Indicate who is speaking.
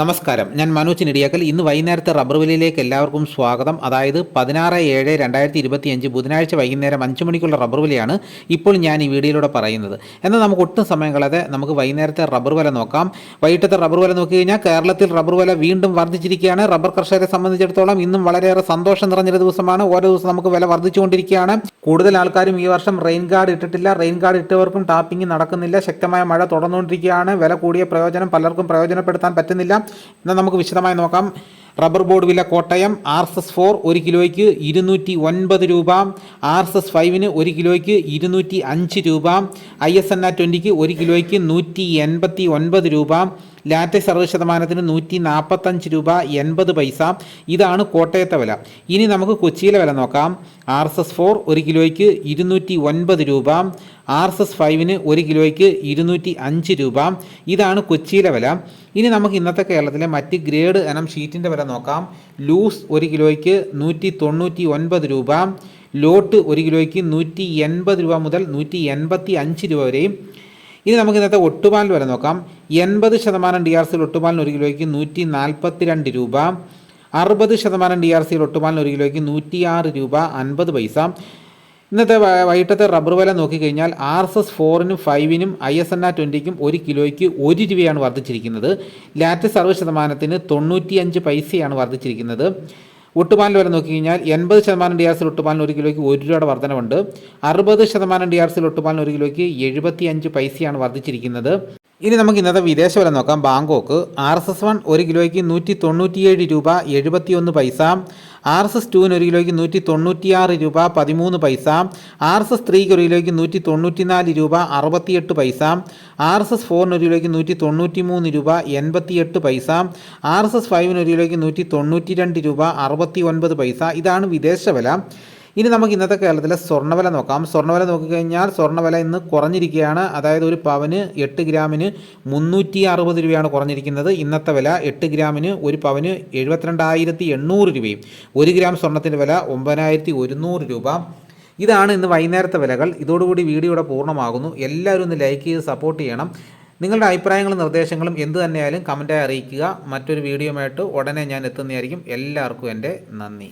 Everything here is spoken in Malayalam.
Speaker 1: നമസ്കാരം. ഞാൻ മനോജ് നെടിയാക്കൽ. ഇന്ന് വൈകുന്നേരത്തെ റബ്ബർ വിലയിലേക്ക് എല്ലാവർക്കും സ്വാഗതം. അതായത് പതിനാറ് ഏഴ് രണ്ടായിരത്തി ഇരുപത്തി അഞ്ച് ബുധനാഴ്ച വൈകുന്നേരം അഞ്ച് മണിക്കുള്ള റബ്ബർ വിലയാണ് ഇപ്പോൾ ഞാൻ ഈ വീഡിയോയിലൂടെ പറയുന്നത്. എന്നാൽ നമുക്ക് ഒട്ടും സമയം കളയാതെ നമുക്ക് വൈകുന്നേരത്തെ റബ്ബർ വില നോക്കാം. വൈകിട്ടത്തെ റബ്ബർ വില നോക്കി കഴിഞ്ഞാൽ കേരളത്തിൽ റബ്ബർ വില വീണ്ടും വർദ്ധിച്ചിരിക്കുകയാണ്. റബ്ബർ കർഷകരെ സംബന്ധിച്ചിടത്തോളം ഇന്നും വളരെയേറെ സന്തോഷം നിറഞ്ഞൊരു ദിവസമാണ്. ഓരോ ദിവസം നമുക്ക് വില വർദ്ധിച്ചുകൊണ്ടിരിക്കുകയാണ്. കൂടുതൽ ആൾക്കാരും ഈ വർഷം റെയിൻ ഗാർഡ് ഇട്ടിട്ടില്ല. റെയിൻ ഗാർഡ് ഇട്ടവർക്കും ടാപ്പിംഗ് നടക്കുന്നില്ല. ശക്തമായ മഴ തുടർന്നുകൊണ്ടിരിക്കുകയാണ്. വില കൂടിയ പ്രയോജനം പലർക്കും പ്രയോജനപ്പെടുത്താൻ പറ്റുന്നില്ല. എന്നാൽ നമുക്ക് വിശദമായി നോക്കാം. റബ്ബർ ബോർഡ് വില Kottayam R S S four ഒരു കിലോയ്ക്ക് ഇരുന്നൂറ്റി ഒൻപത് രൂപ ആർ എസ് എസ് ഫൈവിന് ഒരു കിലോയ്ക്ക് ഇരുന്നൂറ്റി അഞ്ച് രൂപ ഐ എസ് എൻ ആ ട്വന്റിക്ക് ഒരു കിലോയ്ക്ക് നൂറ്റി എൺപത്തി ഒൻപത് രൂപ ലാറ്റക്സ് അറുപത് ശതമാനത്തിന് നൂറ്റി നാൽപ്പത്തഞ്ച് രൂപ എൺപത് പൈസ. ഇതാണ് കോട്ടയത്തെ വില. ഇനി നമുക്ക് കൊച്ചിയിലെ വില നോക്കാം. ആർ എസ് എസ് ഫോർ ഒരു കിലോയ്ക്ക് ഇരുന്നൂറ്റി ഒൻപത് രൂപ ആർ എസ് എസ് ഫൈവിന് ഒരു കിലോയ്ക്ക് ഇരുന്നൂറ്റി അഞ്ച് രൂപ. ഇതാണ് കൊച്ചിയിലെ വില. ഇനി നമുക്ക് ഇന്നത്തെ കേരളത്തിലെ മറ്റ് ഗ്രേഡ് എനം ഷീറ്റിന്റെ വില നോക്കാം. ലൂസ് ഒരു കിലോയ്ക്ക് നൂറ്റി തൊണ്ണൂറ്റി ഒൻപത് രൂപ. ലോട്ട് ഒരു കിലോയ്ക്ക് നൂറ്റി എൺപത് രൂപ മുതൽ നൂറ്റി എൺപത്തി അഞ്ച് രൂപ വരെയും. ഇനി നമുക്ക് ഇന്നത്തെ ഒട്ടുപാലിൽ വില നോക്കാം. എൺപത് ശതമാനം ഡി ആർ സിയിൽ ഒട്ടുപാലിന് ഒരു കിലോയ്ക്ക് നൂറ്റി നാൽപ്പത്തി രണ്ട് രൂപ. അറുപത് ശതമാനം ഡി ആർ സിയിൽ ഒട്ടുപാലിന് ഒരു കിലോയ്ക്ക് നൂറ്റിയാറ് രൂപ അൻപത് പൈസ. ഇന്നത്തെ വൈകിട്ടത്തെ റബ്ബർ വില നോക്കിക്കഴിഞ്ഞാൽ ആർ എസ് എസ് ഫോറിനും ഫൈവിനും ഐ എസ് എൻ ആർ ട്വന്റിക്കും ഒരു കിലോയ്ക്ക് ഒരു രൂപയാണ് വർദ്ധിച്ചിരിക്കുന്നത്. ലാറ്റ് സർവ ശതമാനത്തിന് തൊണ്ണൂറ്റിയഞ്ച് പൈസയാണ് വർദ്ധിച്ചിരിക്കുന്നത്. ഒട്ടുപാലിന്റെ വില നോക്കിക്കഴിഞ്ഞാൽ എൺപത് ശതമാനം ഡി ആർ സിൽ ഒട്ടുപാലിന് ഒരു കിലോയ്ക്ക് ഒരു രൂപയുടെ വർധനവുണ്ട്. അറുപത് ശതമാനം ഡി ആർ സിൽ ഒട്ടുപാലിന് ഒരു കിലോയ്ക്ക് എഴുപത്തി അഞ്ച് പൈസയാണ് വർദ്ധിച്ചിരിക്കുന്നത്. ഇനി നമുക്ക് ഇന്നത്തെ വിദേശ വില നോക്കാം. Bangkok R S S one ഒരു കിലോയ്ക്ക് നൂറ്റി തൊണ്ണൂറ്റിയേഴ് രൂപ എഴുപത്തിയൊന്ന് പൈസ ആർ എസ് എസ് ടുവിന് ഒരു കിലോയ്ക്ക് നൂറ്റി തൊണ്ണൂറ്റിയാറ് രൂപ പതിമൂന്ന് പൈസ ആർ എസ് എസ് ത്രീക്ക് ഒരു കിലോയ്ക്ക് നൂറ്റി തൊണ്ണൂറ്റിനാല് രൂപ അറുപത്തിയെട്ട് പൈസ ആർ എസ് എസ് ഫോറിന് ഒരു കിലോയ്ക്ക് നൂറ്റി തൊണ്ണൂറ്റി മൂന്ന് രൂപ എൺപത്തിയെട്ട് പൈസ ആർ എസ് എസ് ഫൈവിന് ഒരു കിലോയ്ക്ക് നൂറ്റി തൊണ്ണൂറ്റി രണ്ട് രൂപ അറുപത്തി ഒൻപത് പൈസ. ഇതാണ് വിദേശ വില. ഇനി നമുക്ക് ഇന്നത്തെ കേരളത്തിലെ സ്വർണവില നോക്കാം. സ്വർണവില നോക്കിക്കഴിഞ്ഞാൽ സ്വർണവില ഇന്ന് കുറഞ്ഞിരിക്കുകയാണ്. അതായത് ഒരു പവന് എട്ട് ഗ്രാമിന് മുന്നൂറ്റി അറുപത് രൂപയാണ് കുറഞ്ഞിരിക്കുന്നത്. ഇന്നത്തെ വില എട്ട് ഗ്രാമിന് ഒരു പവന് എഴുപത്തിരണ്ടായിരത്തി എണ്ണൂറ് രൂപയും. ഒരു ഗ്രാം സ്വർണത്തിന്റെ വില ഒമ്പതിനായിരത്തി ഒരുന്നൂറ് രൂപ. ഇതാണ് ഇന്ന് വൈകുന്നേരത്തെ വിലകൾ. ഇതോടുകൂടി വീഡിയോ ഇവിടെ പൂർണമാകുന്നു. എല്ലാവരും ഒന്ന് ലൈക്ക് ചെയ്ത് സപ്പോർട്ട് ചെയ്യണം. നിങ്ങളുടെ അഭിപ്രായങ്ങളും നിർദ്ദേശങ്ങളും എന്ത് തന്നെയായാലും കമന്റായി അറിയിക്കുക. മറ്റൊരു വീഡിയോയുമായിട്ട് ഉടനെ ഞാൻ എത്തുന്നതായിരിക്കും. എല്ലാവർക്കും എന്റെ നന്ദി.